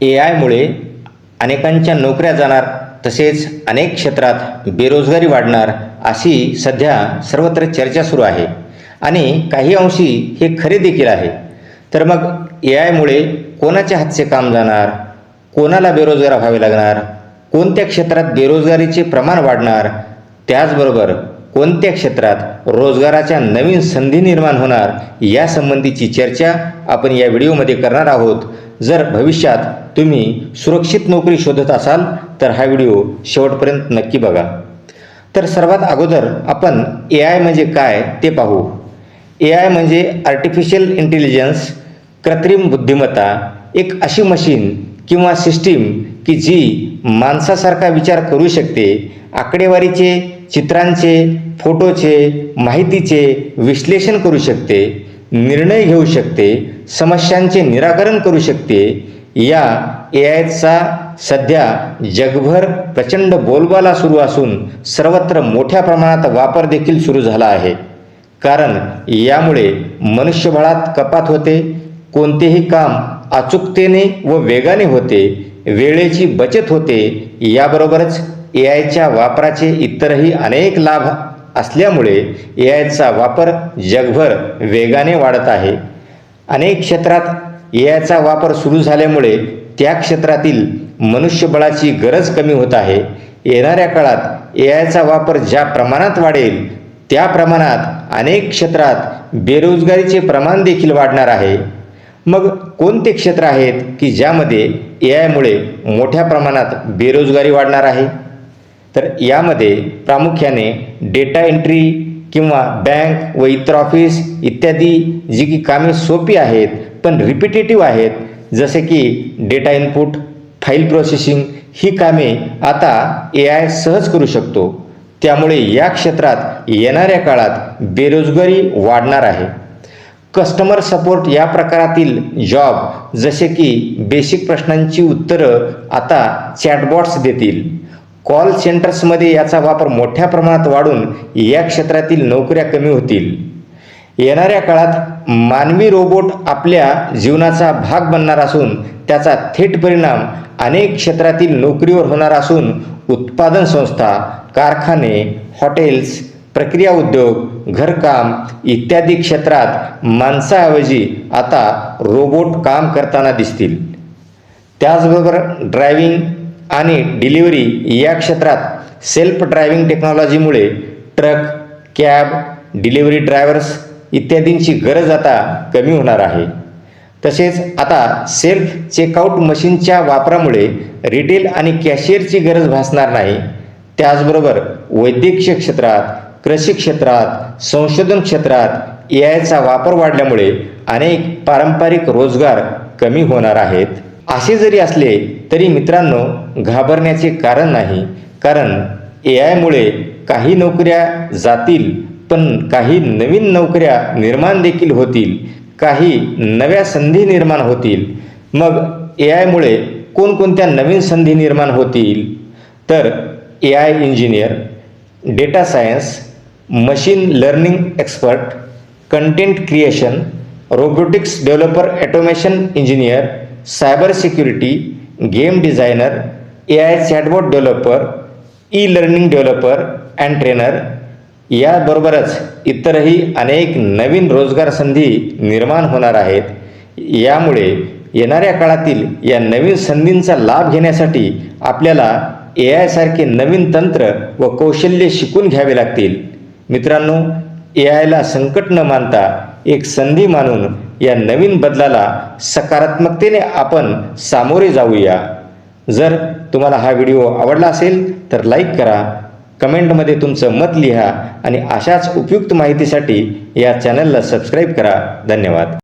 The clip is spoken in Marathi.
ए आयमुळे अनेकांच्या नोकऱ्या जाणार तसेच अनेक क्षेत्रात बेरोजगारी वाढणार अशी सध्या सर्वत्र चर्चा सुरू आहे. आणि काही अंशी हे खरे देखील आहे. तर मग ए आयमुळे कोणाच्या हातचे काम जाणार? कोणाला बेरोजगार व्हावे लागणार? कोणत्या क्षेत्रात बेरोजगारीचे प्रमाण वाढणार? त्याचबरोबर कोणत्या क्षेत्रात रोजगाराच्या नवीन संधी निर्माण होणार? यासंबंधीची चर्चा आपण या व्हिडिओमध्ये करणार आहोत. जर भविष्यात तुम्ही सुरक्षित नोकरी शोधत असाल तर हा व्हिडिओ शेवटपर्यंत नक्की बघा. तर सर्वात अगोदर आपण ए आय म्हणजे काय ते पाहू. ए आय म्हणजे आर्टिफिशियल इंटेलिजन्स कृत्रिम बुद्धिमत्ता एक अशी मशीन किंवा सिस्टीम की जी माणसासारखा विचार करू शकते आकडेवारीचे चित्रांचे फोटोचे माहितीचे विश्लेषण करू शकते निर्णय घेऊ शकते समस्यांचे निराकरण करू शकते या ए आयचा सध्या जगभर प्रचंड बोलबाला सुरू असून सर्वत्र मोठ्या प्रमाणात वापर देखील सुरू झाला आहे. कारण यामुळे मनुष्यबळात कपात होते कोणतेही काम अचूकतेने व वेगाने होते वेळेची बचत होते याबरोबरच ए आयच्या वापराचे इतरही अनेक लाभ असल्यामुळे ए आयचा वापर जगभर वेगाने वाढत आहे. अनेक क्षेत्रात ए आयचा वापर सुरू झाल्यामुळे त्या क्षेत्रातील मनुष्यबळाची गरज कमी होत आहे. येणाऱ्या काळात ए आयचा वापर ज्या प्रमाणात वाढेल त्या प्रमाणात अनेक क्षेत्रात बेरोजगारीचे प्रमाण देखील वाढणार आहे. मग कोणते क्षेत्र आहेत की ज्यामध्ये ए आयमुळे मोठ्या प्रमाणात बेरोजगारी वाढणार आहे? तर यामध्ये प्रामुख्याने डेटा एंट्री किंवा बँक व इतर ऑफिस इत्यादी जी की कामे सोपी आहेत पण रिपिटेटिव्ह आहेत जसे की डेटा इनपुट फाईल प्रोसेसिंग ही कामे आता ए आय सहज करू शकतो. त्यामुळे या क्षेत्रात येणाऱ्या काळात बेरोजगारी वाढणार आहे. कस्टमर सपोर्ट या प्रकारातील जॉब जसे की बेसिक प्रश्नांची उत्तरं आता चॅटबॉट्स देतील. कॉल सेंटर्समध्ये याचा वापर मोठ्या प्रमाणात वाढून या क्षेत्रातील नोकऱ्या कमी होतील. येणाऱ्या काळात मानवी रोबोट आपल्या जीवनाचा भाग बनणार असून त्याचा थेट परिणाम अनेक क्षेत्रातील नोकरीवर होणार असून उत्पादन संस्था कारखाने हॉटेल्स प्रक्रिया उद्योग घरकाम इत्यादी क्षेत्रात माणसाऐवजी आता रोबोट काम करताना दिसतील. त्याचबरोबर ड्रायव्हिंग आणि डिलिव्हरी या क्षेत्रात सेल्फ ड्रायव्हिंग टेक्नॉलॉजीमुळे ट्रक कॅब डिलिव्हरी ड्रायव्हर्स इत्यादींची गरज आता कमी होणार आहे. तसेच आता सेल्फ चेकआउट मशीनच्या वापरामुळे रिटेल आणि कॅशियरची गरज भासणार नाही. त्याचबरोबर वैद्यकीय क्षेत्रात कृषी क्षेत्रात संशोधन क्षेत्रात ए आयचा वापर वाढल्यामुळे अनेक पारंपरिक रोजगार कमी होणार आहेत. असे जरी असले तरी मित्रांनो घाबरण्याचे कारण नाही. कारण ए आयमुळे काही नोकऱ्या जातील पण काही नवीन नोकऱ्या निर्माण देखील होतील काही नव्या संधी निर्माण होतील. मग ए आयमुळे कोणकोणत्या नवीन संधी निर्माण होतील? तर A I engineer data science machine learning expert content creation robotics developer automation engineer cyber security game designer A I chatbot developer e learning developer and trainer. याबरोबरच इतरही अनेक नवीन रोजगार संधी निर्माण होणार आहेत. यामुळे येणाऱ्या काळातील या नवीन संधींचा लाभ घेण्यासाठी आपल्याला ए आयसारखे नवीन तंत्र व कौशल्य शिकून घ्यावे लागतील. मित्रांनो ए आयला संकट न मानता एक संधी मानून या नवीन बदलाला सकारात्मकतेने आपण सामोरे जाऊया. जर तुम्हाला हा व्हिडिओ आवडला असेल तर लाईक करा कमेंटमध्ये तुमचं मत लिहा आणि अशाच उपयुक्त माहितीसाठी या चॅनलला सबस्क्राईब करा. धन्यवाद.